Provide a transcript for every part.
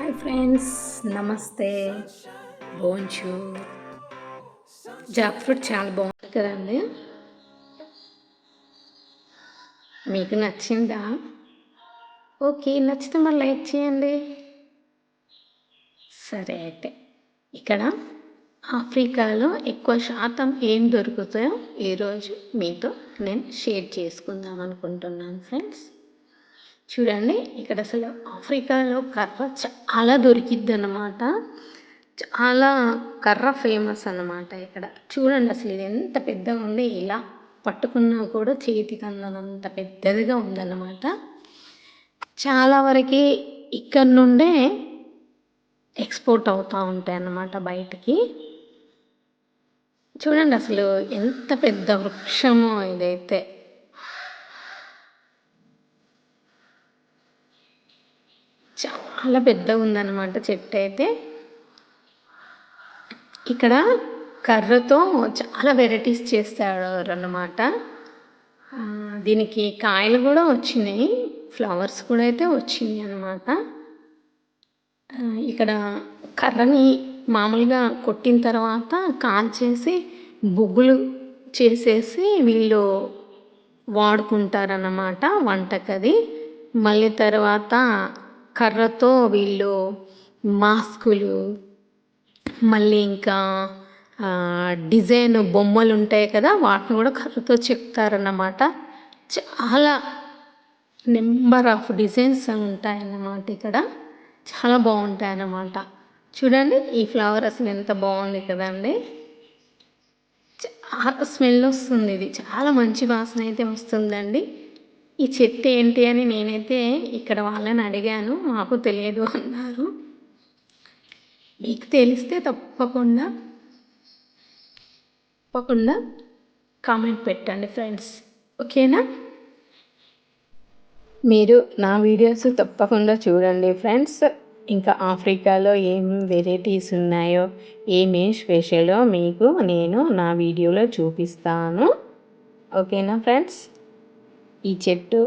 Hi friends నమస్తే. బోంచు. Jack fruit చాలా బాగుంది కదండి? మీకు నచ్చిందా? ఓకే నచ్చితే మరి లైక్ చేయండి. సరే అయితే ఇక్కడ ఆఫ్రికాలో ఎక్కువ శాతం ఏం దొరుకుతాయో ఈరోజు మీతో నేను షేర్ చేసుకుందాం అనుకుంటున్నాను ఫ్రెండ్స్. చూడండి ఇక్కడ అసలు ఆఫ్రికాలో కర్ర చాలా దొరికిద్ది అనమాట చాలా కర్ర ఫేమస్ అనమాట ఇక్కడ. చూడండి అసలు ఇది ఎంత పెద్దగా ఉంది ఇలా పట్టుకున్నా కూడా చేతికి అందనంత పెద్దదిగా ఉందన్నమాట. చాలా వరకు ఇక్కడ నుండే ఎక్స్పోర్ట్ అవుతూ ఉంటాయి అన్నమాట బయటికి. చూడండి అసలు ఎంత పెద్ద వృక్షమో ఇదైతే. చాలా పెద్దగా ఉందన్నమాట చెట్టు అయితే. ఇక్కడ కర్రతో చాలా వెరైటీస్ చేస్తారు అన్నమాట దీనికి కాయలు కూడా వచ్చినాయి ఫ్లవర్స్ కూడా అయితే వచ్చినాయి అన్నమాట ఇక్కడ కర్రని మామూలుగా కొట్టిన తర్వాత కాల్చేసి బొగ్గులు చేసేసి వీళ్ళు వాడుకుంటారన్నమాట వంటకది. మళ్ళీ తర్వాత కర్రతో వీళ్ళు మాస్కులు మళ్ళీ ఇంకా డిజైన్ బొమ్మలు ఉంటాయి కదా వాటిని కూడా కర్రతో చెప్తారన్నమాట. చాలా నెంబర్ ఆఫ్ డిజైన్స్ ఉంటాయన్నమాట ఇక్కడ. చాలా బాగుంటాయి అన్నమాట చూడండి ఈ ఫ్లవర్ అసలు ఎంత బాగుంది కదండి. చాలా స్మెల్ వస్తుంది ఇది. చాలా మంచి వాసన అయితే వస్తుందండి. ఈ చెట్టు ఏంటి అని నేనైతే ఇక్కడ వాళ్ళని అడిగాను మాకు తెలియదు అన్నారు. మీకు తెలిస్తే తప్పకుండా తప్పకుండా కామెంట్ పెట్టండి ఫ్రెండ్స్. ఓకేనా? మీరు నా వీడియోస్ తప్పకుండా చూడండి ఫ్రెండ్స్. ఇంకా ఆఫ్రికాలో ఏం వెరైటీస్ ఉన్నాయో ఏమేం స్పెషలో మీకు నేను నా వీడియోలో చూపిస్తాను. ఓకేనా ఫ్రెండ్స్? ఈ చెట్టు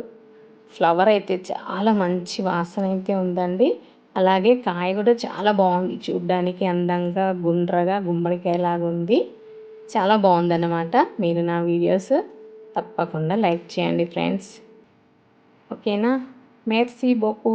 ఫ్లవర్ అయితే చాలా మంచి వాసన అయితే ఉందండి. అలాగే కాయ కూడా చాలా బాగుంది చూడ్డానికి అందంగా గుండ్రగా గుమ్మడికాయలాగా ఉంది. చాలా బాగుందన్నమాట. మీరు నా వీడియోస్ తప్పకుండా లైక్ చేయండి ఫ్రెండ్స్ ఓకేనా మెర్సీ బొప్పు